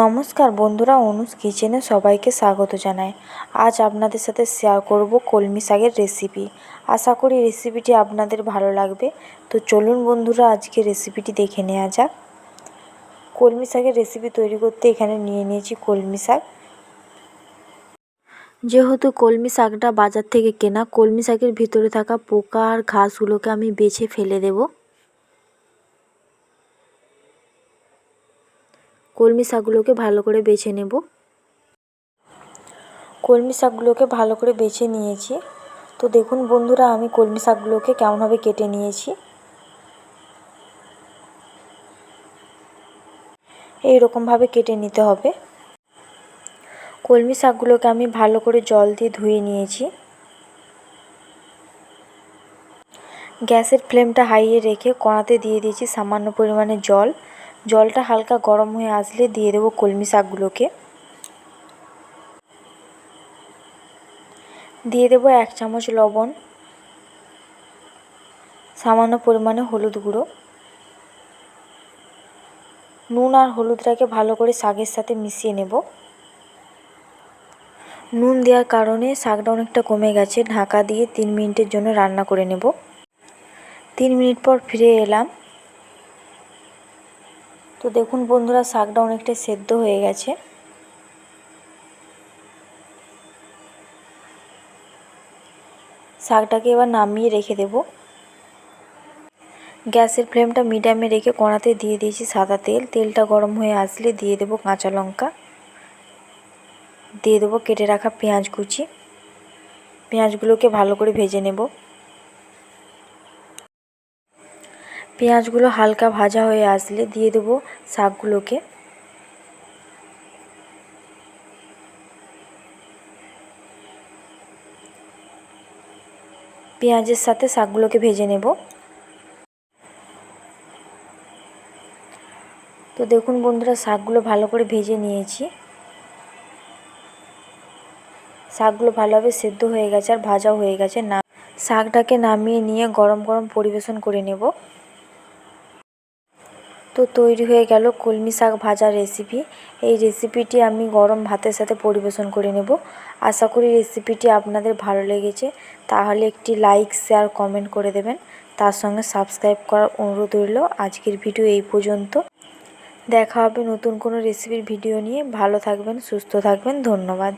নমস্কার বন্ধুরা, অনুজ কিচেনে সবাইকে স্বাগত জানাই। আজ আপনাদের সাথে শেয়ার করব কলমি শাকের রেসিপি আশা করি রেসিপিটি আপনাদের ভালো লাগবে। তো চলুন বন্ধুরা, আজকে রেসিপিটি দেখে নেওয়া যাক। কলমি শাকের রেসিপি তৈরি করতে এখানে নিয়ে নিয়েছি কলমি শাক। যেহেতু কলমি শাকটা বাজার থেকে কেনা, কলমি শাকের ভিতরে থাকা পোকা আর ঘাসগুলোকে আমি বেছে ফেলে দেবো। কলমি শাকগুলোকে ভালো করে বেছে নেব। কলমি শাকগুলোকে ভালো করে বেছে নিয়েছি। তো দেখুন বন্ধুরা, আমি কলমি শাকগুলোকে কেমনভাবে কেটে নিয়েছি। এই রকমভাবে কেটে নিতে হবে। কলমি শাকগুলোকে আমি ভালো করে জল দিয়ে ধুয়ে নিয়েছি। গ্যাসের ফ্লেমটা হাইয়ে রেখে কড়াতে দিয়ে দিয়েছি সামান্য পরিমাণে জল। জলটা হালকা গরম হয়ে আসলে দিয়ে দেবো কলমি শাকগুলোকে। দিয়ে দেবো এক চামচ লবণ, সামান্য পরিমাণে হলুদ গুঁড়ো। নুন আর হলুদটাকে ভালো করে শাকের সাথে মিশিয়ে নেব। নুন দেওয়ার কারণে শাকটা অনেকটা কমে গেছে, ঢাকা দিয়ে তিন মিনিটের জন্য রান্না করে নেব। তিন মিনিট পর ফিরে এলাম। তো দেখুন বন্ধুরা, শাকটা অনেকটা সেদ্ধ হয়ে গেছে। শাকটাকে এবার নামিয়ে রেখে দেব। গ্যাসের ফ্লেমটা মিডিয়ামে রেখে কড়াতে দিয়ে দিয়েছি সাদা তেল। তেলটা গরম হয়ে আসলে দিয়ে দেবো কাঁচা লঙ্কা। দিয়ে দেবো কেটে রাখা পেঁয়াজ কুচি। পেঁয়াজগুলোকে ভালো করে ভেজে নেব। পেঁয়াজগুলো হালকা ভাজা হয়ে আসলে দিয়ে দেবো শাকগুলোকে। পেঁয়াজের সাথে শাকগুলোকে ভেজে নেব। তো দেখুন বন্ধুরা, শাকগুলো ভালো করে ভেজে নিয়েছি। শাকগুলো ভালোভাবে সেদ্ধ হয়ে গেছে আর ভাজা হয়ে গেছে। না, শাকটাকে নামিয়ে নিয়ে গরম গরম পরিবেশন করে নেব। তো তৈরি হয়ে গেল কলমি শাক ভাজা রেসিপি এই রেসিপিটি আমি গরম ভাতের সাথে পরিবেশন করে নেব। আশা করি রেসিপিটি আপনাদের ভালো লেগেছে। তাহলে একটি লাইক শেয়ার কমেন্ট করে দেবেন। তার সঙ্গে সাবস্ক্রাইব করার অনুরোধ রইল। আজকের ভিডিও এই পর্যন্ত। দেখা হবে নতুন কোনো রেসিপির ভিডিও নিয়ে। ভালো থাকবেন, সুস্থ থাকবেন। ধন্যবাদ।